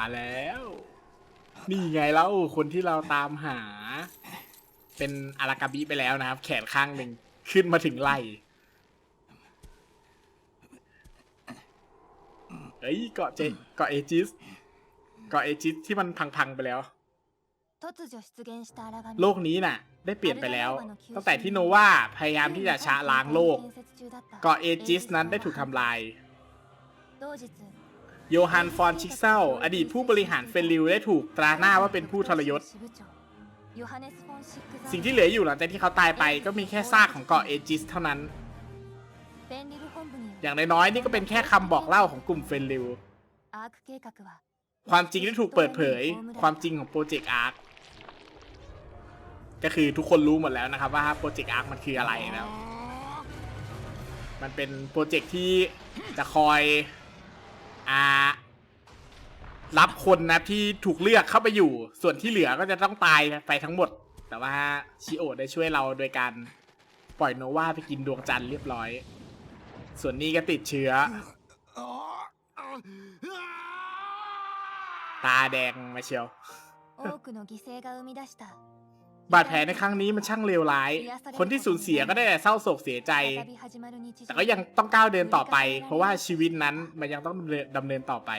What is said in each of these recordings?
มาแล้ว นี่ไงแล้วคนที่เราตามหา เป็นอารากาบิไปแล้วนะครับ แขนข้างหนึ่งขึ้นมาถึงไหลเอ้ยเกาะเจเกาะเอจิสเกาะเอจิสที่มันพังๆไปแล้ว โลกนี้น่ะ ได้เปลี่ยนไปแล้ว ตั้งแต่ที่โนวาพยายามที่จะชะล้างโลก เกาะเอจิสนั้นได้ถูกทำลาย โยฮันฟอนชิกเซาอดีตผู้บริหารเฟนริวได้ถูกตราหน้าว่าเป็นผู้ทรยศ สิ่งที่เหลืออยู่หลังจากที่เขาตายไปก็มีแค่ซากของเกาะเอจิสเท่านั้น อย่างน้อยๆนี่ก็เป็นแค่คำบอกเล่าของกลุ่มเฟนริว ความจริงที่ถูกเปิดเผย ความจริงของโปรเจกต์อาร์คก็คือทุกคนรู้หมดแล้วนะครับว่าโปรเจกต์อาร์คมันคืออะไรนะมันเป็นโปรเจกต์ที่จะคอยอารับคนนะที่ถูกเลือกเข้าไปอยู่ ส่วนที่เหลือก็จะต้องตายไปทั้งหมด แต่ว่าชิโอได้ช่วยเราโดยการปล่อยโนวาไปกินดวงจันทร์เรียบร้อย ส่วนนี้ก็ติดเชื้อ ตาแดงมาเชียว 多くの犠牲が生み出した บาดแผลในครั้งนี้มันช่างเลวร้าย คนที่สูญเสียก็ได้แต่เศร้าโศกเสียใจ แต่ก็ยังต้องก้าวเดินต่อไป เพราะว่าชีวิตนั้นมันยังต้องดำเนินต่อไป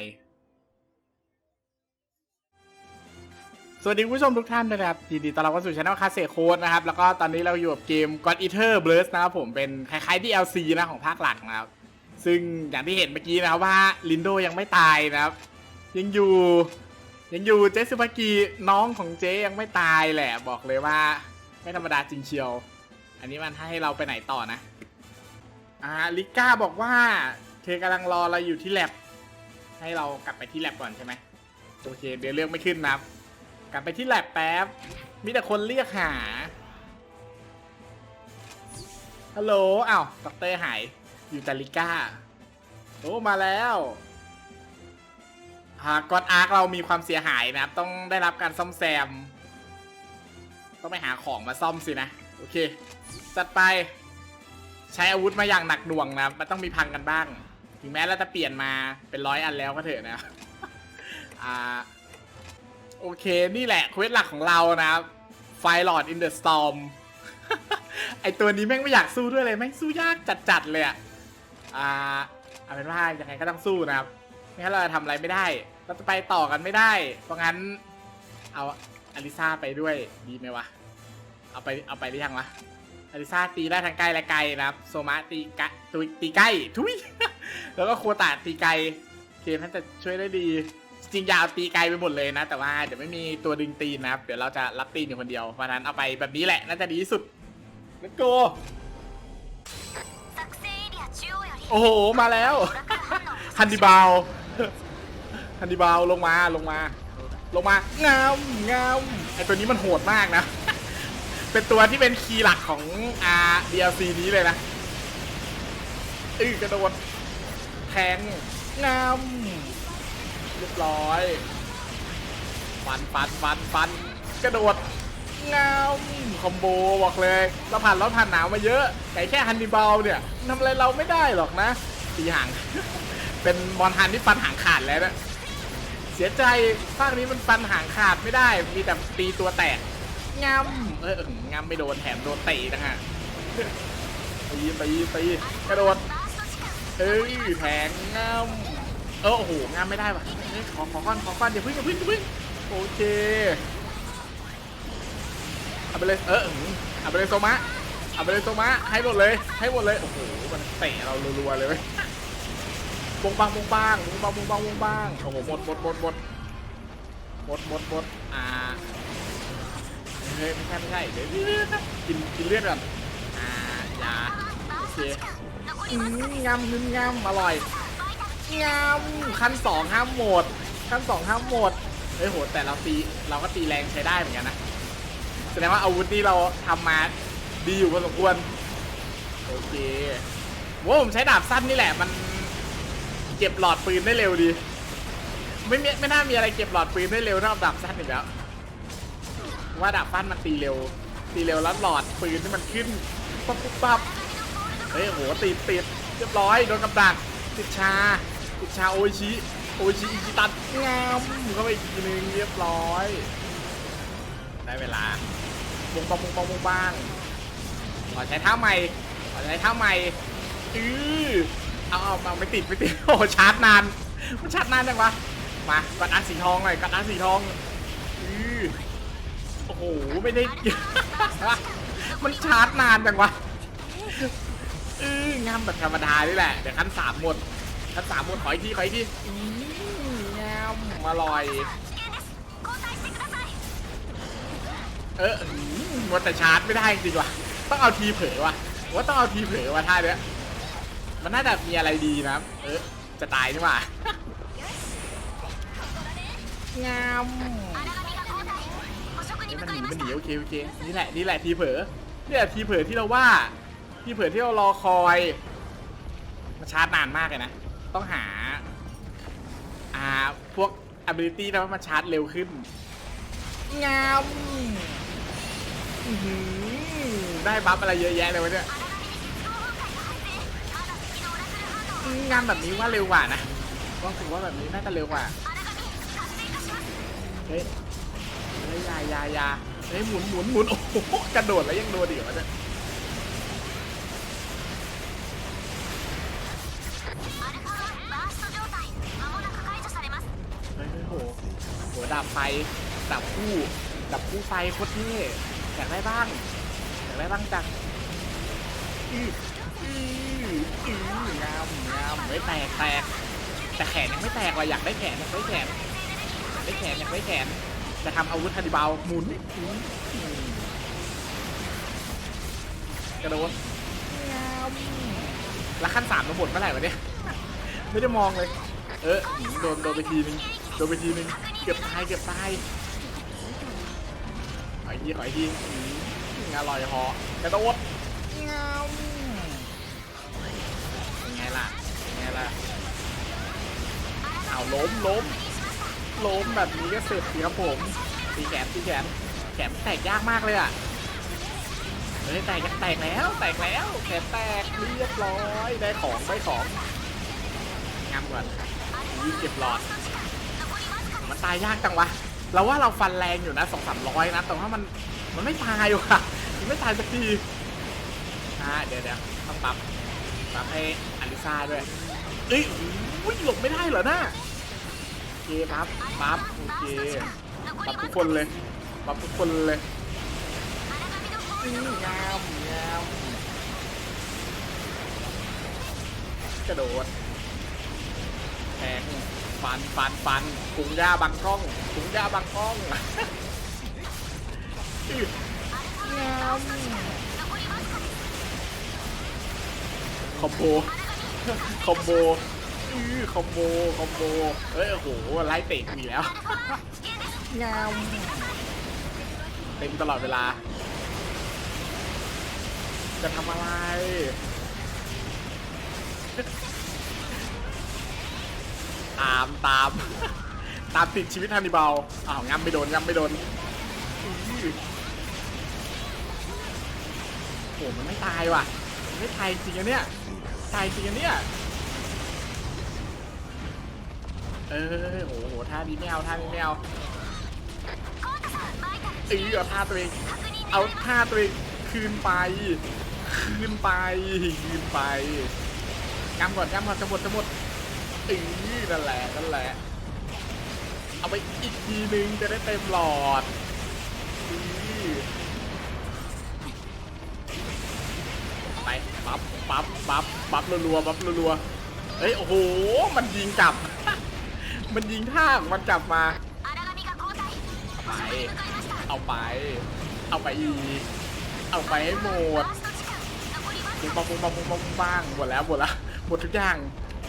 สวัสดีคุณผู้ชมทุกท่านนะครับยินดีต้อนรับเข้าสู่ช่องคาเซโคดนะครับ แล้วก็ตอนนี้เราอยู่กับเกม God Eater Blurs นะครับผมเป็นคล้ายๆ DLC นะของภาคหลักนะครับ ซึ่งอย่างที่เห็นเมื่อกี้นะว่าลินโดยังไม่ตายนะครับ ยังอยู่ ยังอยู่เจสุภากิน้องของเจยังไม่ตายแหละ บอกเลยว่า ไม่ธรรมดาจริงเชียว อันนี้มันให้เราไปไหนต่อนะอ่าลิก้าบอกว่า เธอกำลังรอเราอยู่ที่แลบให้เรากลับไปที่แลบก่อนใช่ไหมโอเค เดี๋ยวเรื่องไม่ขึ้นนะกลับไปที่แลบแป๊บมีแต่คนเรียกหาฮัลโหลอ้าวด็อกเตอร์หายอยู่แต่ลิก้าโอ้มาแล้ว กอนอาร์คเรามีความเสียหายนะครับ ต้องได้รับการซ่อมแซม ต้องไปหาของมาซ่อมสินะ โอเค จัดไป ใช้อาวุธมาอย่างหนักหน่วงนะ มันต้องมีพังกันบ้าง ถึงแม้เราจะเปลี่ยนมาเป็นร้อยอันแล้วก็เถอะนะ อ่า โอเค นี่แหละเควสหลักของเรานะครับไฟลอดอินเดอะสตอมไอตัวนี้แม่งไม่อยากสู้ด้วยเลย แม่งสู้ยากจัดๆเลยอะอ่า เอาเป็นว่ายังไงก็ต้องสู้นะครับ งั้นเราทำอะไรไม่ได้ เราจะไปต่อกันไม่ได้ เพราะงั้น เอาอลิซาไปด้วยดีไหมวะ เอาไปเอาไปหรือยังวะอลิซาตีได้ทั้งใกล้และไกลนะครับ โซมาตีกะตุยตีใกล้ทุย แล้วก็ครัวตาตีไกลเคท่านจะช่วยได้ดี จริงยาวตีไกลไปหมดเลยนะ แต่ว่าเดี๋ยวไม่มีตัวดึงตีนนะเดี๋ยวเราจะรับตีนอยู่คนเดียว เพราะนั้นเอาไปแบบนี้แหละน่าจะดีที่สุด let's go โอ้โห มาแล้ว ฮันดิบาล ฮันดิบาลลงมาลงมา ลงมางามงามไอตัวนี้มันโหดมากนะ เป็นตัวที่เป็นคีย์หลักของอ่า DLC นี้เลยนะอื้อกระโดดแทงงามเรียบร้อยฟันฟันฟันฟันกระโดดงามคอมโบบอกเลยเราผ่านเร้อนผ่านหนาวมาเยอะไก่แค่ฮันนิบาลเนี่ยทำอะไรเราไม่ได้หรอกนะตีหาง เป็นมอนฮันที่ฟันหางขาดแล้วนะเสียใจภาคนี้มันฟันหางขาดไม่ได้ มีแต่ตีตัวแตกงำเออเอองำไม่โดนแถมโดนเตะอีกนะฮะตีตีตีกระโดดเอ้ยแทงงำเออโอ้โหงำไม่ได้ว่ะเฮ้ยขอขอก้อนขอก้อนอย่าพึ่งอย่าพึ่งอย่าพึ่งโอเคเอาไปเลยเอออื้อเอาไปเลยโซมะเอาไปเลยโซมะให้หมดเลยให้หมดเลยโอ้โหมันเตะเรารัวๆเลยเว้ยบงบางบงบางบงบางบงบางบงบางโอ้โหหมดหมดหมดหมดหมดหมดหมดอ่าเฮ้ยไม่ใช่ไม่ใช่เดี๋ยวกินกินเลือดก่อนอ่ายาโอเคอืมงามงึมงามอร่อยงามขั้นสองห้ามหมดขั้นสองห้ามหมดเฮ้ยโหแต่เราตีเราก็ตีแรงใช้ได้เหมือนกันนะแสดงว่าอาวุธที่เราทำมาดีอยู่พอสมควรโอเคโว้ผมใช้ดาบสั้นนี่แหละมัน เก็บหลอดปืนได้เร็วดี ไม่มีไม่น่ามีอะไรเก็บหลอดปืนได้เร็วเท่าดาบสั้นอีกแล้วว่าดาบสั้นมันตีเร็ว ตีเร็วแล้วหลอดปืนที่มันขึ้นปั๊บปั๊บปั๊บเฮ้ยโหติดติดเรียบร้อยโดนกับดักติดชาติดชาโอชิโอชิอิจิตันงามเข้าไปอีกทีนึงเรียบร้อย ได้เวลาบงบงบงบงบงบ้างขอใช้ท่าใหม่ขอใช้ท่าใหม่อือ เอาเอาเอาไม่ติดไม่ติดโอ้ชาร์จนานมันชาร์จนานจังวะมากัดอันสีทองหน่อยกัดอันสีทองอือโอ้โหไม่ได้ มันชาร์จนานจังวะอืองามแบบธรรมดานี่แหละเดี๋ยวขั้นสามหมดขั้นสามหมดขออีกทีขออีกทีอืองามอร่อยเอออืมว่าแต่ชาร์จไม่ได้จริงว่ะต้องเอาทีเผลอว่ะว่าต้องเอาทีเผลอว่ะท่าเนี้ย มันน่าจะมีอะไรดีนะ เออ จะตายนี่หว่างามเอ้ยมันหนีมันหนีโอเคโอเค นี่แหละนี่แหละทีเผลอนี่แหละทีเผลอที่เราว่า ทีเผลอที่เรารอคอยมันชาร์จนานมากเลยนะ ต้องหา อ่า พวก ability นะว่ามันชาร์จเร็วขึ้น งามอื้อหือได้บัฟอะไรเยอะแยะเลยวะเนี่ย งานแบบนี้ว่าเร็วกว่านะว่าผมว่าแบบนี้น่าจะเร็วกว่า เฮ้ยเฮ้ยยายายาเฮ้ยหมุนหมุนหมุนโอ้โหกระโดดแล้วยังโดนอีกเหรอเนี่ยเฮ้โหโหดาบไฟดาบคู่ดาบคู่ไฟโคตรเท่อยากได้บ้างอยากได้บ้างจังอือ อื้องามงามไม่แตกแตกแต่แขนยังไม่แตกว่ะอยากได้แขนอยากได้แขนอยากได้แขนอยากได้แขนจะทำอาวุธฮันดิบาลหมุนหมุนกระโดดงามแล้วขั้นสามระบดเมื่อไหร่วะเนี่ยไม่ได้มองเลย เออโดนโดนไปทีนึงโดนไปทีนึงเกือบตายเกือบตายขออีกทีขออีกทีอืมอร่อยพอกระโดดงามาล้มล้มล้มแบบนี้ก็เสร็จสิครับผมตีแขนตีแขนแขนแตกยากมากเลยอะเฮ้ยแตกแตกแล้ว แตกแล้วแขนแตกเรียบร้อยได้ของได้ของงามก่อนอุ้ยเก็บหลอดมันตายยากจังวะเราว่าเราฟันแรงอยู่นะสองสามร้อยนะแต่ว่ามันมันไม่ตายว่ะมันไม่ตายสักทีอ่าเดี๋ยวเดี๋ยวต้องปรับปรับให้อลิซาด้วยเอ้ยหลบไม่ได้เหรอหน้า คปั๊บปั๊บโอเคปรับทุกคนเลยปรับทุกคนเลยอื้องามงามกระโดดแทงฟันฟันฟันกุงหญ้าบังกล้องกุงหญ้าบังกล้องอื้องามคอมโบคอมโบ อื้อคอมโบคอมโบเอ้ยโอ้โหไล่เตะมีแล้ว งามเต็มตลอดเวลา จะทำอะไร ตามตาม ตามติดชีวิตฮันนิบาลอ้าวงำไม่โดนงำไม่โดนอื้อโอ้มันไม่ตายว่ะมันไม่ตายจริงอะเนี่ย ตายจริงอะเนี่ย เออโอ้โหท่านี้ไม่เอาท่านี้ไม่เอาเออเอาท่าตัวเองเอาท่าตัวเองคืนไป คืนไปคืนไปกำก่อนกำก่อนจะหมดจะหมดเออนั่นแหละนั่นแหละเอาไปอีกทีนึงจะได้เต็มหลอดไปปั๊บปั๊บปั๊บปั๊บรัวๆปั๊บรัวๆเฮ้ยโอ้โหมันยิงกลับ มันยิงท่าของมันกลับมา ไป เอาไป เอาไปอีกเอาไปให้หมดปุ้งปังปุ้งปังปุ้งปังปุ้งปังหมดแล้วหมดล้วหมดทุกอย่าง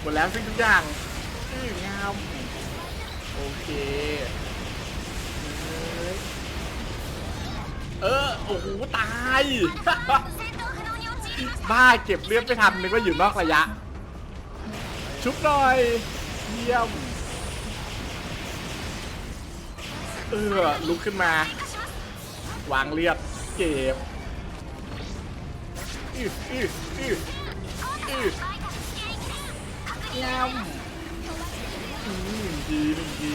หมดแล้วซึ่งทุกอย่างอื้องามโอเค เออ โอ้โห ตาย บ้าเก็บเลือดไม่ทันนึกว่าอยู่นอกระยะ ชุบหน่อย เยี่ยม เออลุกขึ้นมา วางเลือดเก็บอื้ออื้ออื้ออื้อยำอืมดีหนึ่งดี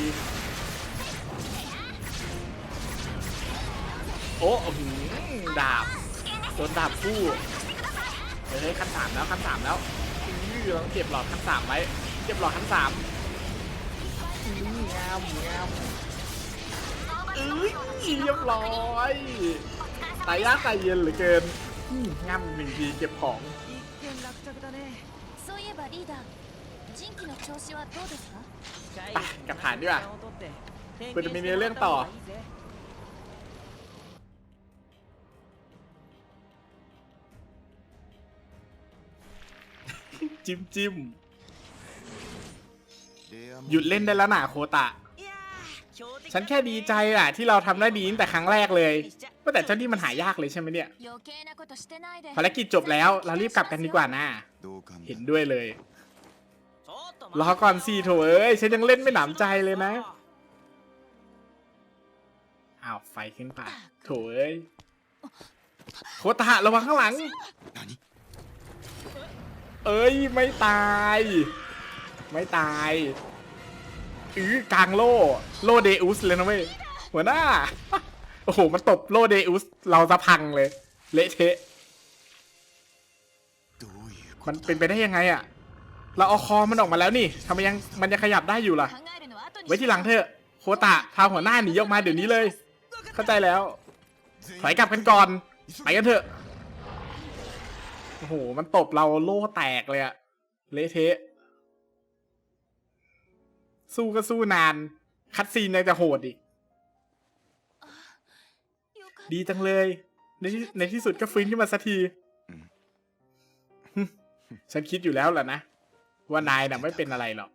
โอ้อื้อหือดาบโดนดาบคู่เฮ้ยขั้นสามแล้วขั้นสามแล้วอื้อต้องเก็บหลอดขั้นสามไว้เก็บหลอดขั้นสามงามงาม เอ้ยเรียบร้อยตายยากตายเย็นเหลือเกินง่ำหนึ่งทีเก็บของไปกับฐานดีกว่าเพื่อจะมีเรื่องต่อจิ้มจิ้มหยุดเล่นได้แล้วหนาโคตะ ฉันแค่ดีใจอะที่เราทำได้ดีตั้งแต่ครั้งแรกเลยว่าแต่เจ้านี่มันหายากเลยใช่ไหมเนี่ยภารกิจจบแล้วเรารีบกลับกันดีกว่านะเห็นด้วยเลยรอก่อนสิโถเอ้ยฉันยังเล่นไม่หนำใจเลยนะอ้าวไฟขึ้นไปโถเอ้ยโคตะระวังข้างหลัง เอ้ยไม่ตาย ไม่ตาย อื้อกลางโล่ โล่เดอุสเลยนะเว้ย หัวหน้า โอ้โห มันตบโล่เดอุส เราจะพังเลย เละเทะ มันเป็นไปได้ยังไงอะเราเอาคอมันออกมาแล้วนี่ทำไมยังมันยังขยับได้อยู่ล่ะ ไว้ที่หลังเถอะ โคตะพาหัวหน้าหนีออกมาเดี๋ยวนี้เลย เข้าใจแล้ว ถอยกลับกันก่อน ไปกันเถอะ โอ้โห มันตบเราโล่แตกเลยอะเละเทะ สู้ก็สู้นาน คัดซีนยังจะโหดอีก ดีจังเลย ในที่ในที่สุดก็ฟื้นขึ้นมาสักที ฉันคิดอยู่แล้วแหละนะ ว่านายน่ะไม่เป็นอะไรหรอก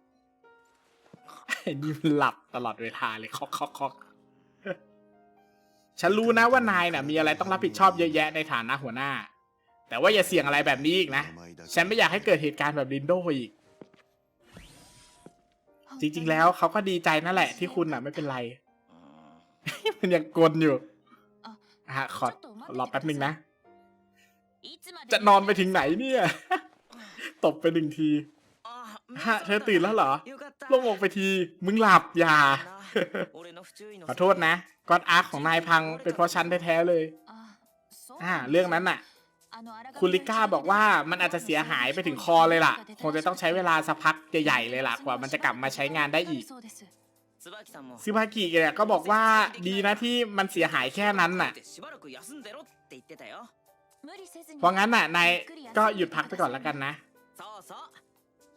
ยิ้หลับตลอดเวลาเลยคอกคอกคอกฉันรู้นะว่านายน่ะ มีอะไรต้องรับผิดชอบเยอะแยะในฐานะหัวหน้า แต่ว่าอย่าเสี่ยงอะไรแบบนี้อีกนะ ฉันไม่อยากให้เกิดเหตุการณ์แบบลินโดอีก จริง ๆ แล้วเขาก็ดีใจนั่นแหละที่คุณอะไม่เป็นไร มันยังกลนอยู่ฮะขอรอแป๊บหนึ่งนะ จะนอนไปถึงไหนเนี่ย ตบไปหนึ่งทีฮะเธอตื่นแล้วเหรอลงอกไปที มึงหลับอย่า ขอโทษนะก้อนอาร์ของนายพังเป็นเพราะฉันแท้ๆเลย อ่า เรื่องนั้นน่ะ คุณลิก้าบอกว่ามันอาจจะเสียหายไปถึงคอเลยล่ะ คงจะต้องใช้เวลาสักพักใหญ่ๆเลยล่ะกว่ามันจะกลับมาใช้งานได้อีกซึบากิเนี่ยก็บอกว่าดีนะที่มันเสียหายแค่นั้นน่ะ เพราะงั้นน่ะนายก็หยุดพักไปก่อนแล้วกันนะ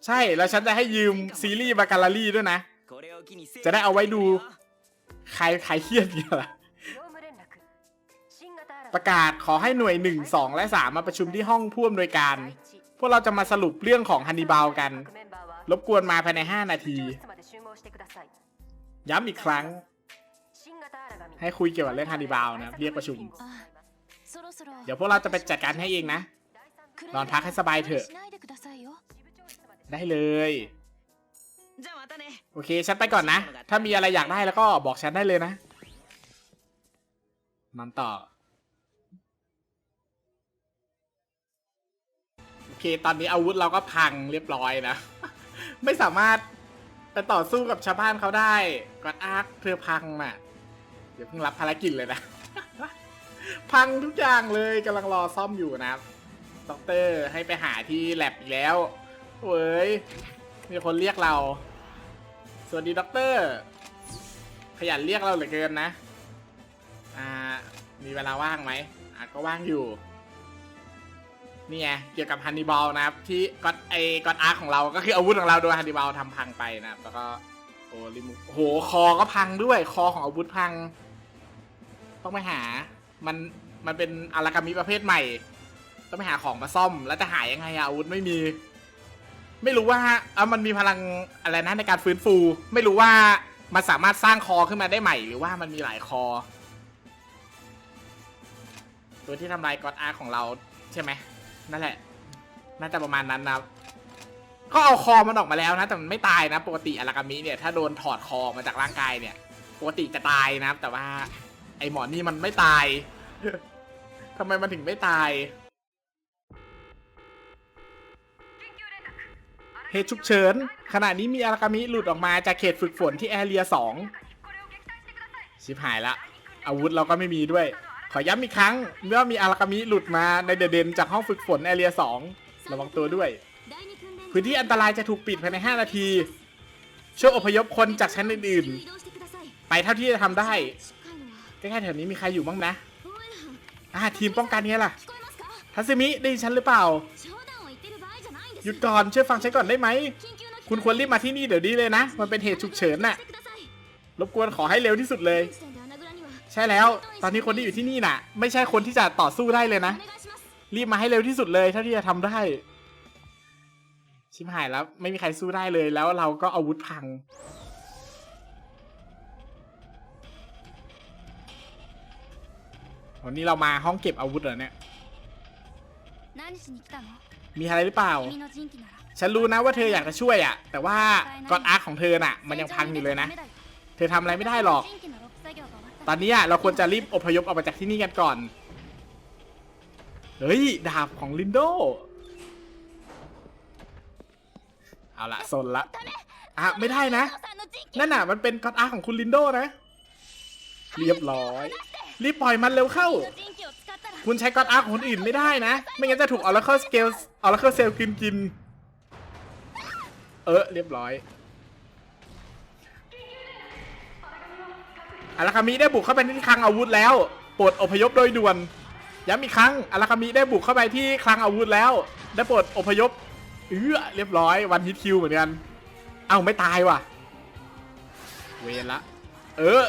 ใช่แล้วฉันจะให้ยืมซีรีส์มาการาลี่ด้วยนะ จะได้เอาไว้ดูใครใครเครียดเนี่ล่ะ ประกาศขอให้หน่วย 1 2 และ 3 มาประชุมที่ห้องผู้อำนวยการ พวกเราจะมาสรุปเรื่องของฮันนีบาลกัน รบกวนมาภายใน 5 นาที ย้ำอีกครั้ง ให้คุยเกี่ยวกับเรื่องฮันนีบาลนะ เรียกประชุม เดี๋ยวพวกเราจะไปจัดการให้เองนะ นอนพักให้สบายเถอะ ได้เลย โอเค ฉันไปก่อนนะ ถ้ามีอะไรอยากได้แล้วก็บอกฉันได้เลยนะมันต่อ ตอนนี้อาวุธเราก็พังเรียบร้อยนะ ไม่สามารถไปต่อสู้กับชาวบ้านเขาได้ก่อนอาร์คเธอพังน่ะ เดี๋ยวเพิ่งรับภารกิจเลยนะ พังทุกอย่างเลยกำลังรอซ่อมอยู่นะด็อกเตอร์ให้ไปหาที่แลบอีกแล้วเว้ย มีคนเรียกเรา สวัสดีด็อกเตอร์ ขยันเรียกเราเหลือเกินนะ อ่า มีเวลาว่างไหมอะก็ว่างอยู่ นี่ไงเกี่ยวกับฮันนิบาลนะครับ ที่ก็อดไอก็อดอาร์ของเราก็คืออาวุธของเราโดยฮันนิบาลทำพังไปนะครับ แล้วก็โอ้ลิมูโอ้โหคอก็พังด้วยคอของอาวุธพัง ต้องไปหา มันมันเป็นอารากามิประเภทใหม่ ต้องไปหาของมาซ่อม แล้วจะหายยังไงอะอาวุธไม่มี ไม่รู้ว่าเออมันมีพลังอะไรนะในการฟื้นฟู ไม่รู้ว่ามันสามารถสร้างคอขึ้นมาได้ใหม่ หรือว่ามันมีหลายคอ ตัวที่ทำลายก็อดอาร์ของเราใช่ไหม นั่นแหละ น่าจะประมาณนั้นนะครับก็เอาคอมันออกมาแล้วนะ แต่มันไม่ตายนะ ปกติอารากามิเนี่ยถ้าโดนถอดคอมาจากร่างกายเนี่ย ปกติจะตายนะครับ แต่ว่า ไอหมอนี่มันไม่ตายทำไมมันถึงไม่ตายเหตุฉุกเฉินขณะนี้มีอารากามิหลุดออกมาจากเขตฝึกฝนที่แอเรียสองชิบหายละ อาวุธเราก็ไม่มีด้วย อย้ำอีกครั้ง เมื่อมีอารากามิหลุดมาในเดเดนจากห้องฝึกฝนแอเรียสองระวังตัวด้วย พื้นที่อันตรายจะถูกปิดภายใน 5 นาที ช่วยอพยพคนจากชั้นอื่นๆ ไปเท่าที่จะทำได้ ใกล้ๆแถวนี้มีใครอยู่บ้างนะอ่าทีมป้องกันนี้ล่ะทัศมิ ได้ยินฉันหรือเปล่า หยุดก่อนช่วยฟังฉันก่อนได้ไหม คุณควรรีบมาที่นี่เดี๋ยวนี้เลยนะ มันเป็นเหตุฉุกเฉินน่ะ รบกวนขอให้เร็วที่สุดเลย ใช่แล้ว ตอนนี้คนที่อยู่ที่นี่น่ะ ไม่ใช่คนที่จะต่อสู้ได้เลยนะ รีบมาให้เร็วที่สุดเลยเท่าที่จะทำได้ ชิมหายแล้ว ไม่มีใครสู้ได้เลยแล้วเราก็อาวุธพัง วันนี้เรามาห้องเก็บอาวุธเหรอเนี่ย มีอะไรหรือเปล่า ฉันรู้นะว่าเธออยากจะช่วยอะ แต่ว่ากอดอาร์ของเธอน่ะ มันยังพังอยู่เลยนะ เธอทำอะไรไม่ได้หรอก ตอนนี้เราควรจะรีบอพยพออกมาจากที่นี่กันก่อน เฮ้ย ดาบของลินโด เอาละสนละ อะ ไม่ได้นะ นั่นน่ะ มันเป็นก็อดอาร์ของคุณลินโดนะ เรียบร้อย รีบปล่อยมันเร็วเข้า คุณใช้ก็อดอาร์คของคนอื่นไม่ได้นะ ไม่งั้นจะถูกออร์เคิลสเกลออร์เคิลเซลกินกิน เออ เรียบร้อย อาราคามิได้บุกเข้าไปที่คลังอาวุธแล้วปรดอพยพโดยด่วนย้ำอีกครั้งอาราคามิได้บุกเข้าไปที่คลังอาวุธแล้ว ได้ปรดอพยพเออเรียบร้อยวันฮิตคิวเหมือนกัน เอ้าไม่ตายว่ะ เวละ เออ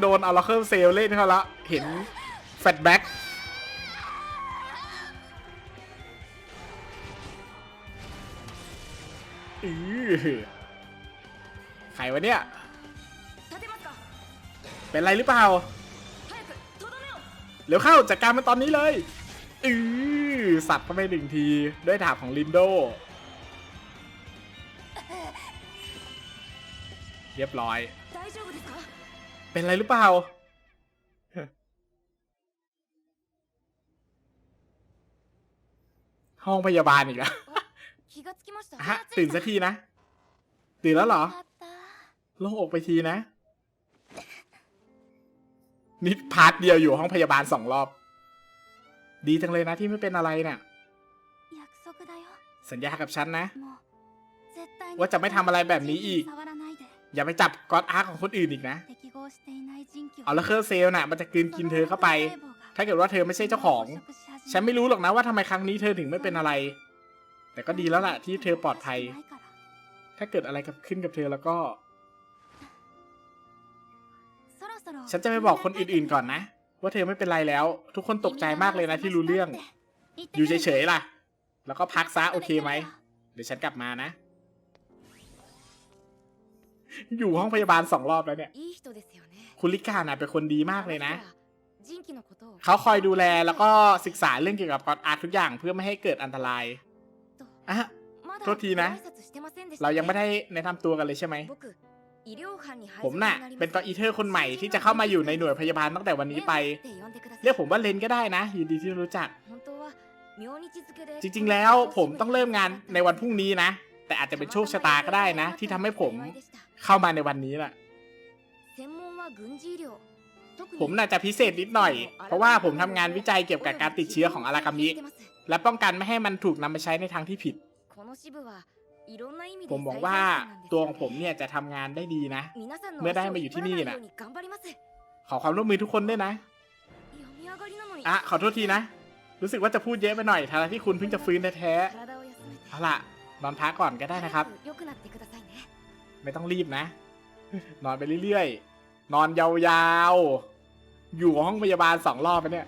โดนอาราเคิลเซลเล่นเขาละ เห็นแฟตแบ็กอือใครวะเนี่ย เป็นไรหรือเปล่า เร็วเข้าจัดการมันตอนนี้เลยอือสับเข้าไปหนึ่งทีด้วยดาบของลินโด เรียบร้อย เป็นไรหรือเปล่า ห้องพยาบาลอีกแล้วฮะตื่นสักทีนะ ตื่นแล้วเหรอ ลงอกไปทีนะ นิดพาร์ทเดียวอยู่ห้องพยาบาลสองรอบ ดีจังเลยนะที่ไม่เป็นอะไรเนะ่ยสัญญากับฉันนะ ว่าจะไม่ทำอะไรแบบนี้อีก อย่าไปจับก๊อตอาร์ของคนอื่นอีกนะ เอาละเคอรเซลน่ะ มันจะกินกินเธอเข้าไป ถ้าเกิดว่าเธอไม่ใช่เจ้าของ ฉันไม่รู้หรอกนะว่าทำไมครั้งนี้เธอถึงไม่เป็นอะไร แต่ก็ดีแล้วล่ะที่เธอปลอดภัย ถ้าเกิดอะไรกับขึ้นกับเธอแล้วก็ ฉันจะไปบอกคนอื่นๆก่อนนะ ว่าเธอไม่เป็นไรแล้ว ทุกคนตกใจมากเลยนะที่รู้เรื่อง อยู่เฉยๆล่ะ แล้วก็พักซะโอเคไหม เดี๋ยวฉันกลับมานะ อยู่ห้องพยาบาลสองรอบแล้วเนี่ย คุณลิกาน่ะเป็นคนดีมากเลยนะ เขาคอยดูแลแล้วก็ศึกษาเรื่องเกี่ยวกับกอดอาร์ทุกอย่างเพื่อไม่ให้เกิดอันตรายอะโทษทีนะ เรายังไม่ได้แนะนำตัวกันเลยใช่ไหม ผมน่ะ เป็นตัวอีเทอร์คนใหม่ที่จะเข้ามาอยู่ในหน่วยพยาบาลตั้งแต่วันนี้ไป เรียกผมว่าเลนก็ได้นะ ยินดีที่รู้จัก จริงๆแล้วผมต้องเริ่มงานในวันพรุ่งนี้นะ แต่อาจจะเป็นโชคชะตาก็ได้นะ ที่ทำให้ผมเข้ามาในวันนี้แหละผมน่าจะพิเศษนิดหน่อย เพราะว่าผมทำงานวิจัยเกี่ยวกับการติดเชื้อของอารากามิ และป้องกันไม่ให้มันถูกนำไปใช้ในทางที่ผิด ผมบอกว่าตัวของผมเนี่ยจะทำงานได้ดีนะ เมื่อได้มาอยู่ที่นี่น่ะขอความร่วมมือทุกคนด้วยนะอะขอโทษทีนะ รู้สึกว่าจะพูดเยอะไปหน่อยทั้งที่คุณเพิ่งจะฟื้นแท้ๆเอาล่ะนอนพักก่อนก็ได้นะครับ ไม่ต้องรีบนะ นอนไปเรื่อยๆ นอนยาวๆ อยู่ห้องพยาบาลสองรอบไปเนี่ย